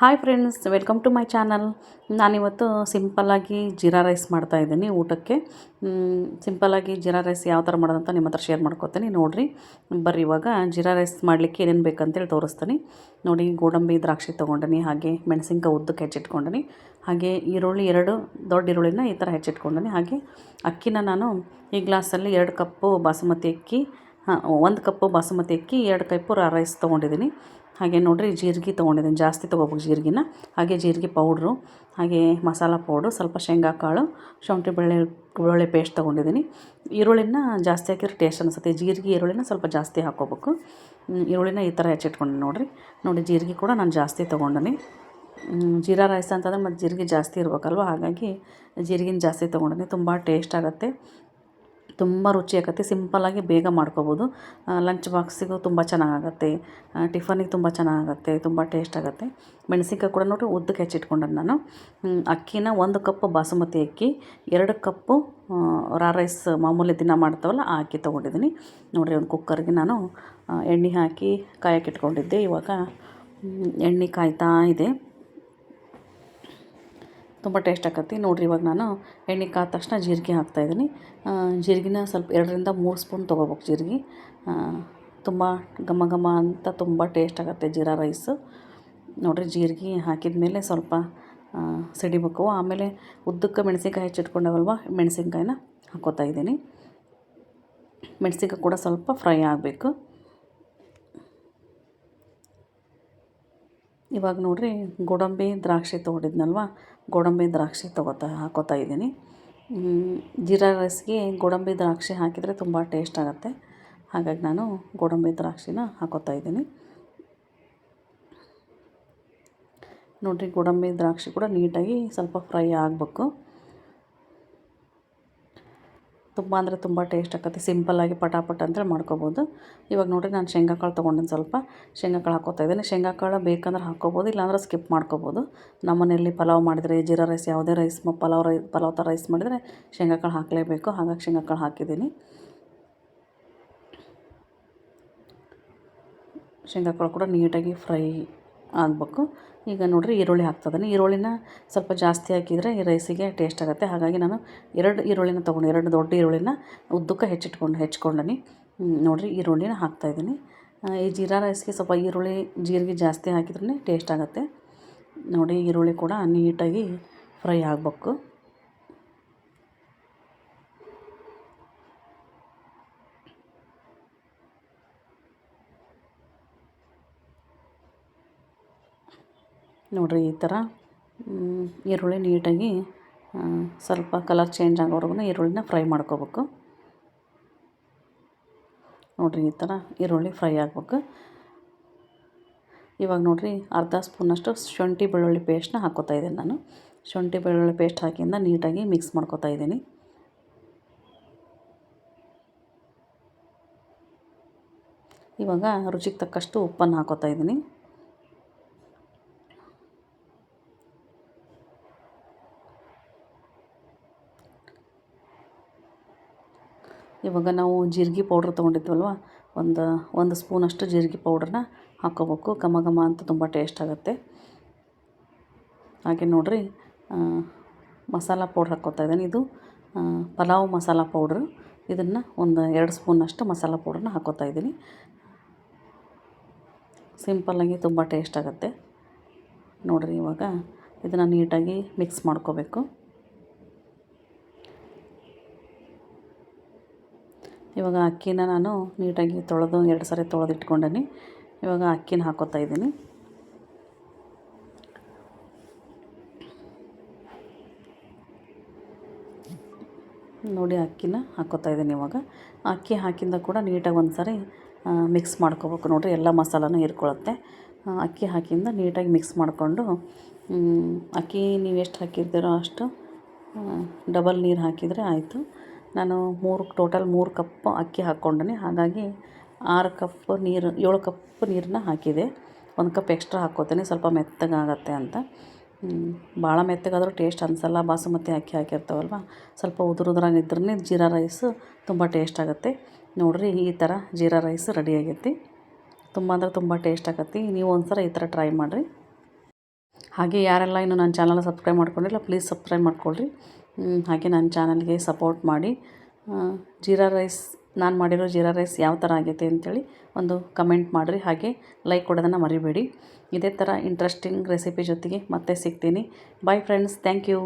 Hi friends welcome to my channel ನಾನಿವತ್ತು ಸಿಂಪಲ್ಲಾಗಿ jeera rice ಮಾಡ್ತಾಯಿದ್ದೀನಿ ಊಟಕ್ಕೆ. ಸಿಂಪಲ್ಲಾಗಿ ಜೀರಾ ರೈಸ್ ಯಾವ ಥರ ಮಾಡೋದಂತ ನಿಮ್ಮ ಹತ್ರ ಶೇರ್ ಮಾಡ್ಕೊತೀನಿ. ನೋಡಿರಿ, ಬರ್ರಿ ಇವಾಗ ಜೀರಾ ರೈಸ್ ಮಾಡಲಿಕ್ಕೆ ಏನೇನು ಬೇಕಂತೇಳಿ ತೋರಿಸ್ತೀನಿ. ನೋಡಿ, ಗೋಡಂಬಿ, ದ್ರಾಕ್ಷಿ ತೊಗೊಂಡಿನಿ, ಹಾಗೆ ಮೆಣಸಿನ್ಕಾಯಿ ಉದ್ದಕ್ಕೆ ಹೆಚ್ಚಿಟ್ಕೊಂಡಿನಿ, ಹಾಗೆ ಈರುಳ್ಳಿ ಎರಡು ದೊಡ್ಡ ಈರುಳ್ಳಿನ ಈ ಥರ ಹೆಚ್ಚಿಟ್ಕೊಂಡಿನಿ, ಹಾಗೆ ಅಕ್ಕಿನ ನಾನು ಈ ಗ್ಲಾಸಲ್ಲಿ ಎರಡು ಕಪ್ಪು ಬಾಸುಮತಿ ಅಕ್ಕಿ, ಹಾಂ, ಒಂದು ಕಪ್ಪು ಬಾಸುಮತಿ ಅಕ್ಕಿ, ಎರಡು ಕಪ್ಪು ರೈಸ್ ತೊಗೊಂಡಿದ್ದೀನಿ. ಹಾಗೆ ನೋಡಿರಿ ಜೀರಿಗೆ ತೊಗೊಂಡಿದ್ದೀನಿ, ಜಾಸ್ತಿ ತೊಗೋಬೇಕು ಜೀರಿಗೆನ. ಹಾಗೆ ಜೀರಿಗೆ ಪೌಡ್ರು ಹಾಗೆ ಮಸಾಲ ಪೌಡ್ರು ಸ್ವಲ್ಪ ಶೇಂಗಾ ಕಾಳು, ಶುಂಠಿ ಬೆಳ್ಳೆ ಬೆಳ್ಳುಳ್ಳಿ ಪೇಸ್ಟ್ ತೊಗೊಂಡಿದ್ದೀನಿ. ಈರುಳ್ಳಿನ ಜಾಸ್ತಿ ಹಾಕಿದ್ರೆ ಟೇಸ್ಟ್ ಅನಿಸುತ್ತೆ. ಜೀರಿಗೆ ಈರುಳ್ಳಿನ ಸ್ವಲ್ಪ ಜಾಸ್ತಿ ಹಾಕೋಬೇಕು ಈರುಳ್ಳಿನ ಈ ಥರ ಹೆಚ್ಚಿಟ್ಕೊಂಡು ನೋಡಿರಿ. ನೋಡಿ, ಜೀರಿಗೆ ಕೂಡ ನಾನು ಜಾಸ್ತಿ ತೊಗೊಂಡಿನಿ. ಜೀರಾ ರೈಸ್ ಅಂತಂದ್ರೆ ಮತ್ತು ಜೀರಿಗೆ ಜಾಸ್ತಿ ಇರಬೇಕಲ್ವ? ಹಾಗಾಗಿ ಜೀರಿಗೆನ ಜಾಸ್ತಿ ತೊಗೊಂಡಿನಿ. ತುಂಬ ಟೇಸ್ಟ್ ಆಗುತ್ತೆ. ತುಂಬ ರುಚಿ ಆಗುತ್ತೆ. ಸಿಂಪಲ್ಲಾಗಿ ಬೇಗ ಮಾಡ್ಕೊಬೋದು. ಲಂಚ್ ಬಾಕ್ಸಿಗೂ ತುಂಬ ಚೆನ್ನಾಗಾಗತ್ತೆ. ಟಿಫನಿಗೆ ತುಂಬ ಚೆನ್ನಾಗಾಗತ್ತೆ. ತುಂಬ ಟೇಸ್ಟ್ ಆಗುತ್ತೆ. ಮೆಣಸಿನ್ಕಾಯಿ ಕೂಡ ನೋಡಿರಿ ಉದ್ದಕ್ಕೆ ಹೆಚ್ಚಿಟ್ಕೊಂಡೆ ನಾನು. ಅಕ್ಕಿನ ಒಂದು ಕಪ್ ಬಾಸುಮತಿ ಅಕ್ಕಿ, ಎರಡು ಕಪ್ಪು ರಾ ರೈಸ್ ಮಾಮೂಲಿ ದಿನ ಮಾಡ್ತಾವಲ್ಲ, ಆ ಅಕ್ಕಿ ತೊಗೊಂಡಿದ್ದೀನಿ. ನೋಡಿರಿ ಒಂದು ಕುಕ್ಕರ್ಗೆ ನಾನು ಎಣ್ಣೆ ಹಾಕಿ ಕಾಯಕ್ಕೆ ಇಟ್ಕೊಂಡಿದ್ದೆ. ಇವಾಗ ಎಣ್ಣೆ ಕಾಯ್ತಾ ಇದೆ. ತುಂಬ ಟೇಸ್ಟ್ ಆಗತ್ತೆ ನೋಡಿರಿ, ಇವಾಗ ನಾನು ಎಣ್ಣೆ ಕಾದ ತಕ್ಷಣ ಜೀರಿಗೆ ಹಾಕ್ತಾಯಿದ್ದೀನಿ ಜೀರಿಗೆನ ಸ್ವಲ್ಪ ಎರಡರಿಂದ ಮೂರು ಸ್ಪೂನ್ ತೊಗೋಬೇಕು ಜೀರಿಗೆ. ತುಂಬ ಘಮ ಘಮ ಅಂತ ತುಂಬ ಟೇಸ್ಟ್ ಆಗುತ್ತೆ ಜೀರಾ ರೈಸು. ನೋಡಿರಿ, ಜೀರಿಗೆ ಹಾಕಿದ ಮೇಲೆ ಸ್ವಲ್ಪ ಸಿಡಿಬೇಕು. ಆಮೇಲೆ ಉದ್ದಕ್ಕೆ ಮೆಣಸಿನ್ಕಾಯಿ ಹೆಚ್ಚಿಟ್ಕೊಂಡವಲ್ವ ಮೆಣಸಿನ್ಕಾಯಿನ ಹಾಕೋತಾ ಇದ್ದೀನಿ. ಮೆಣಸಿನ್ಕಾಯಿ ಕೂಡ ಸ್ವಲ್ಪ ಫ್ರೈ ಆಗಬೇಕು. ಇವಾಗ ನೋಡಿರಿ ಗೋಡಂಬಿ ದ್ರಾಕ್ಷಿ ತೊಗೊಂಡಿದ್ನಲ್ವ? ಗೋಡಂಬಿ ದ್ರಾಕ್ಷಿ ತೊಗೋತಾ, ಹಾಕೋತಾ ಇದ್ದೀನಿ. ಜೀರಾ ರೈಸ್ಗೆ ಗೋಡಂಬಿ ದ್ರಾಕ್ಷಿ ಹಾಕಿದರೆ ತುಂಬ ಟೇಸ್ಟ್ ಆಗುತ್ತೆ. ಹಾಗಾಗಿ ನಾನು ಗೋಡಂಬಿ ದ್ರಾಕ್ಷಿನ ಹಾಕೋತಾ ಇದ್ದೀನಿ. ನೋಡಿರಿ, ಗೋಡಂಬಿ ದ್ರಾಕ್ಷಿ ಕೂಡ ನೀಟಾಗಿ ಸ್ವಲ್ಪ ಫ್ರೈ ಆಗಬೇಕು. ತುಂಬ ಅಂದರೆ ತುಂಬ ಟೇಸ್ಟ್ ಆಕತಿ ಸಿಂಪಲ್ಲಾಗಿ ಪಟಾಪಟ್ ಅಂತೇಳಿ ಮಾಡ್ಕೊಬೋದು. ಇವಾಗ ನೋಡಿರಿ ನಾನು ಶೇಂಗಾ ಕಾಳು ತೊಗೊಂಡಿನಿ ಸ್ವಲ್ಪ. ಶೇಂಗಾ ಕಾಳು ಹಾಕೋತಾ ಇದ್ದೀನಿ. ಶೇಂಗಾ ಕಾಳು ಬೇಕಂದ್ರೆ ಹಾಕ್ಕೋಬೋದು ಇಲ್ಲಾಂದ್ರೆ ಸ್ಕಿಪ್ ಮಾಡ್ಕೋಬೋದು. ನಮ್ಮನೆಯಲ್ಲಿ ಪಲಾವ್ ಮಾಡಿದರೆ ಜೀರಾ ರೈಸ್ ಯಾವುದೇ ರೈಸ್ ಪಲಾವ್ ರೈ ಪಲಾವ್ ಥರ ರೈಸ್ ಮಾಡಿದರೆ ಶೇಂಗಾ ಕಾಳು ಹಾಕಲೇಬೇಕು. ಹಾಗಾಗಿ ಶೇಂಗಾ ಕಾಳು ಹಾಕಿದ್ದೀನಿ. ಶೇಂಗಾ ಕಾಳು ಕೂಡ ನೀಟಾಗಿ ಫ್ರೈ ಆಗಬೇಕು. ಈಗ ನೋಡಿರಿ ಈರುಳ್ಳಿ ಹಾಕ್ತಿದ್ದೀನಿ ಈರುಳ್ಳಿನ ಸ್ವಲ್ಪ ಜಾಸ್ತಿ ಹಾಕಿದರೆ ಈ ರೈಸಿಗೆ ಟೇಸ್ಟ್ ಆಗುತ್ತೆ. ಹಾಗಾಗಿ ನಾನು ಎರಡು ಈರುಳ್ಳಿನ ತೊಗೊಂಡು, ಎರಡು ದೊಡ್ಡ ಈರುಳ್ಳಿನ ಉದ್ದಕ್ಕೆ ಹೆಚ್ಚಿಟ್ಕೊಂಡು ಹೆಚ್ಕೊಂಡೀನಿ ನೋಡಿರಿ ಈರುಳ್ಳಿನ ಹಾಕ್ತಾಯಿದ್ದೀನಿ ಈ ಜೀರಾ ರೈಸ್ಗೆ ಸ್ವಲ್ಪ ಈರುಳ್ಳಿ, ಜೀರಿಗೆ ಜಾಸ್ತಿ ಹಾಕಿದ್ರೇ ಟೇಸ್ಟ್ ಆಗುತ್ತೆ. ನೋಡಿ, ಈರುಳ್ಳಿ ಕೂಡ ನೀಟಾಗಿ ಫ್ರೈ ಆಗಬೇಕು. ನೋಡಿರಿ ಈ ಥರ ಈರುಳ್ಳಿ ನೀಟಾಗಿ ಸ್ವಲ್ಪ ಕಲರ್ ಚೇಂಜ್ ಆಗೋವರೆಗೂ ಈರುಳ್ಳಿನ ಫ್ರೈ ಮಾಡ್ಕೋಬೇಕು. ನೋಡಿರಿ ಈ ಥರ ಈರುಳ್ಳಿ ಫ್ರೈ ಆಗ್ಬೇಕು. ಇವಾಗ ನೋಡಿರಿ ಅರ್ಧ ಸ್ಪೂನಷ್ಟು ಶುಂಠಿ ಬೆಳ್ಳುಳ್ಳಿ ಪೇಸ್ಟ್ನ ಹಾಕ್ಕೋತಾ ಇದ್ದೀನಿ ನಾನು. ಶುಂಠಿ ಬೆಳ್ಳುಳ್ಳಿ ಪೇಸ್ಟ್ ಹಾಕಿಂದ ನೀಟಾಗಿ ಮಿಕ್ಸ್ ಮಾಡ್ಕೋತಾ ಇದ್ದೀನಿ. ಇವಾಗ ರುಚಿಗೆ ತಕ್ಕಷ್ಟು ಉಪ್ಪನ್ನು ಹಾಕೋತಾ ಇದ್ದೀನಿ. ಇವಾಗ ನಾವು ಜೀರಿಗೆ ಪೌಡ್ರ್ ತೊಗೊಂಡಿದ್ವಲ್ವ? ಒಂದು ಒಂದು ಸ್ಪೂನಷ್ಟು ಜೀರಿಗೆ ಪೌಡ್ರನ್ನ ಹಾಕ್ಕೋಬೇಕು ಘಮ ಘಮ ಅಂತ ತುಂಬ ಟೇಸ್ಟ್ ಆಗುತ್ತೆ. ಹಾಗೆ ನೋಡಿರಿ ಮಸಾಲ ಪೌಡ್ರ್ ಹಾಕೋತಾ ಇದ್ದೀನಿ. ಇದು ಪಲಾವ್ ಮಸಾಲ ಪೌಡ್ರು. ಇದನ್ನು ಒಂದು ಎರಡು ಸ್ಪೂನಷ್ಟು ಮಸಾಲ ಪೌಡ್ರನ್ನ ಹಾಕ್ಕೋತಾ ಇದ್ದೀನಿ. ಸಿಂಪಲ್ಲಾಗಿ ತುಂಬ ಟೇಸ್ಟ್ ಆಗುತ್ತೆ. ನೋಡಿರಿ ಇವಾಗ, ಇದನ್ನು ನೀಟಾಗಿ ಮಿಕ್ಸ್ ಮಾಡ್ಕೋಬೇಕು. ಇವಾಗ ಅಕ್ಕಿನ ನಾನು ನೀಟಾಗಿ ತೊಳೆದು ಎರಡು ಸಾರಿ ತೊಳೆದು ಇಟ್ಕೊಂಡೀನಿ ಇವಾಗ ಅಕ್ಕಿನ ಹಾಕೋತಾ ಇದ್ದೀನಿ. ನೋಡಿ ಅಕ್ಕಿನ ಹಾಕೋತಾ ಇದ್ದೀನಿ ಇವಾಗ. ಅಕ್ಕಿ ಹಾಕಿಂದ ಕೂಡ ನೀಟಾಗಿ ಒಂದು ಸಾರಿ ಮಿಕ್ಸ್ ಮಾಡ್ಕೋಬೇಕು ನೋಡಿರಿ, ಎಲ್ಲ ಮಸಾಲನೂ ಹೀರ್ಕೊಳ್ಳುತ್ತೆ ಅಕ್ಕಿ ಹಾಕಿಂದ ನೀಟಾಗಿ ಮಿಕ್ಸ್ ಮಾಡಿಕೊಂಡು ಅಕ್ಕಿ ನೀವು ಎಷ್ಟು ಹಾಕಿರ್ತೀರೋ ಅಷ್ಟು ಡಬಲ್ ನೀರು ಹಾಕಿದರೆ ಆಯಿತು. ನಾನು ಮೂರು ಟೋಟಲ್ ಮೂರು ಕಪ್ ಅಕ್ಕಿ ಹಾಕ್ಕೊಂಡೀನಿ. ಹಾಗಾಗಿ ಆರು ಕಪ್ ನೀರು, ಏಳು ಕಪ್ ನೀರನ್ನ ಹಾಕಿದೆ. ಒಂದು ಕಪ್ ಎಕ್ಸ್ಟ್ರಾ ಹಾಕ್ಕೋತೀನಿ. ಸ್ವಲ್ಪ ಮೆತ್ತಗಾಗತ್ತೆ ಅಂತ. ಭಾಳ ಮೆತ್ತಗಾದರೂ ಟೇಸ್ಟ್ ಅನಿಸಲ್ಲ. ಬಾಸುಮತಿ ಅಕ್ಕಿ ಹಾಕಿರ್ತಾವಲ್ವ? ಸ್ವಲ್ಪ ಉದುರು ಉದುರಾಗಿದ್ರೇ ಜೀರಾ ರೈಸ್ ತುಂಬ ಟೇಸ್ಟ್ ಆಗುತ್ತೆ. ನೋಡಿರಿ, ಈ ಥರ ಜೀರಾ ರೈಸ್ ರೆಡಿ ಆಗೈತಿ. ತುಂಬ ಅಂದರೆ ತುಂಬ ಟೇಸ್ಟ್ ಆಗತ್ತೆ. ನೀವು ಒಂದು ಸಲ ಈ ಥರ ಟ್ರೈ ಮಾಡಿರಿ. ಹಾಗೆ ಯಾರೆಲ್ಲ ಇನ್ನೂ ನನ್ನ ಚಾನಲ್ ಸಬ್ಸ್ಕ್ರೈಬ್ ಮಾಡ್ಕೊಂಡಿಲ್ಲ ಪ್ಲೀಸ್ ಸಬ್ಸ್ಕ್ರೈಬ್ ಮಾಡ್ಕೊಳ್ರಿ. ಹಾಗೆ ನನ್ನ ಚಾನಲ್ಗೆ ಸಪೋರ್ಟ್ ಮಾಡಿ. ಜೀರಾ ರೈಸ್, ನಾನು ಮಾಡಿರೋ ಜೀರಾ ರೈಸ್ ಯಾವ ಥರ ಆಗೈತೆ ಅಂತೇಳಿ ಒಂದು ಕಮೆಂಟ್ ಮಾಡಿರಿ. ಹಾಗೆ ಲೈಕ್ ಕೊಡೋದನ್ನು ಮರಿಬೇಡಿ. ಇದೇ ಥರ ಇಂಟ್ರೆಸ್ಟಿಂಗ್ ರೆಸಿಪಿ ಜೊತೆಗೆ ಮತ್ತೆ ಸಿಗ್ತೀನಿ. Bye friends thank you